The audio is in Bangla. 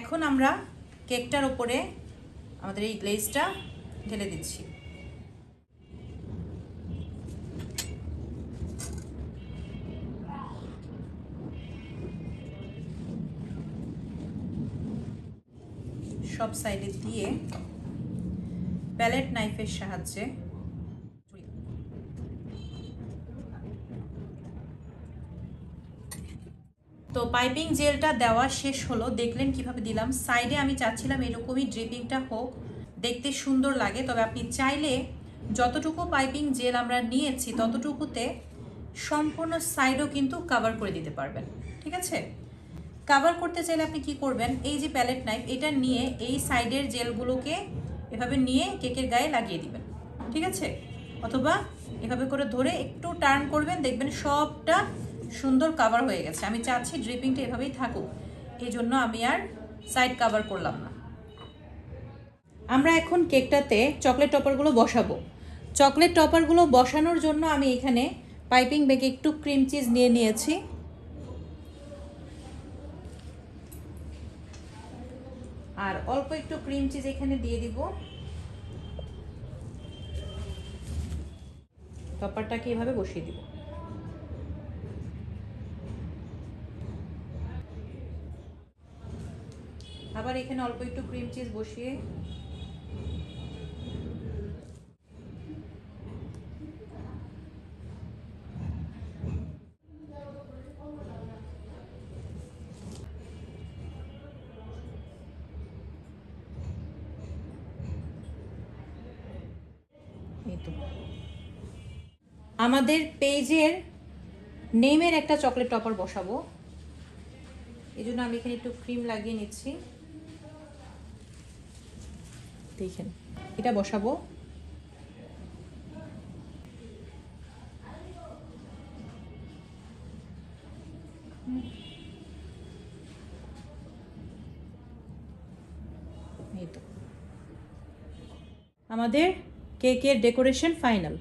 এখন আমরা কেকটার ওপরে আমাদের এই গ্লেজটা ঢেলে দিচ্ছি। সব সাইডে দিয়ে প্যালেট নাইফের সাহায্যে তো পাইপিং জেলটা দেওয়া শেষ হলো। দেখলেন কীভাবে দিলাম। সাইডে আমি চাচ্ছিলাম এরকমই ড্রিপিংটা হোক। দেখতে সুন্দর লাগে, তবে আপনি চাইলে যতটুকু পাইপিং জেল আমরা নিয়েছি ততটুকুতে সম্পূর্ণ সাইডও কিন্তু কভার করে দিতে পারবেন। ঠিক আছে? কভার করতে চাইলে আপনি কি করবেন? এই যে প্যালেট নাইফ এটা নিয়ে এই সাইডের জেলগুলোকে এভাবে নিয়ে কেকের গায়ে লাগিয়ে দিবেন। ঠিক আছে? অথবা এভাবে করে ধরে একটু টার্ন করবেন, দেখবেন সবটা সুন্দর কাভার হয়ে গেছে। আমি চাচ্ছি ড্রিপিংটা এভাবেই থাকুক। এই জন্য আমি আর সাইড কাভার করলাম না। আমরা এখন কেকটাতে চকলেট টপারগুলো বসাবো। চকলেট টপারগুলো বসানোর জন্য আমি এখানে পাইপিং ব্যাগে একটু ক্রিম চিজ নিয়ে নিয়েছি। আর অল্প একটু ক্রিম চিজ এখানে দিয়ে দিব। টপারটাকে এভাবে বসিয়ে দিব। আবার এখানে অল্প একটু ক্রিম চিজ বসিয়ে আমাদের পেজের নেমের একটা চকলেট টপার বসাবো। এই জন্য আমি এখানে একটু ক্রিম লাগিয়ে নিচ্ছি। দেখেন এটা বসাবো। এই তো। আমাদের কেকের ডেকোরেশন ফাইনাল।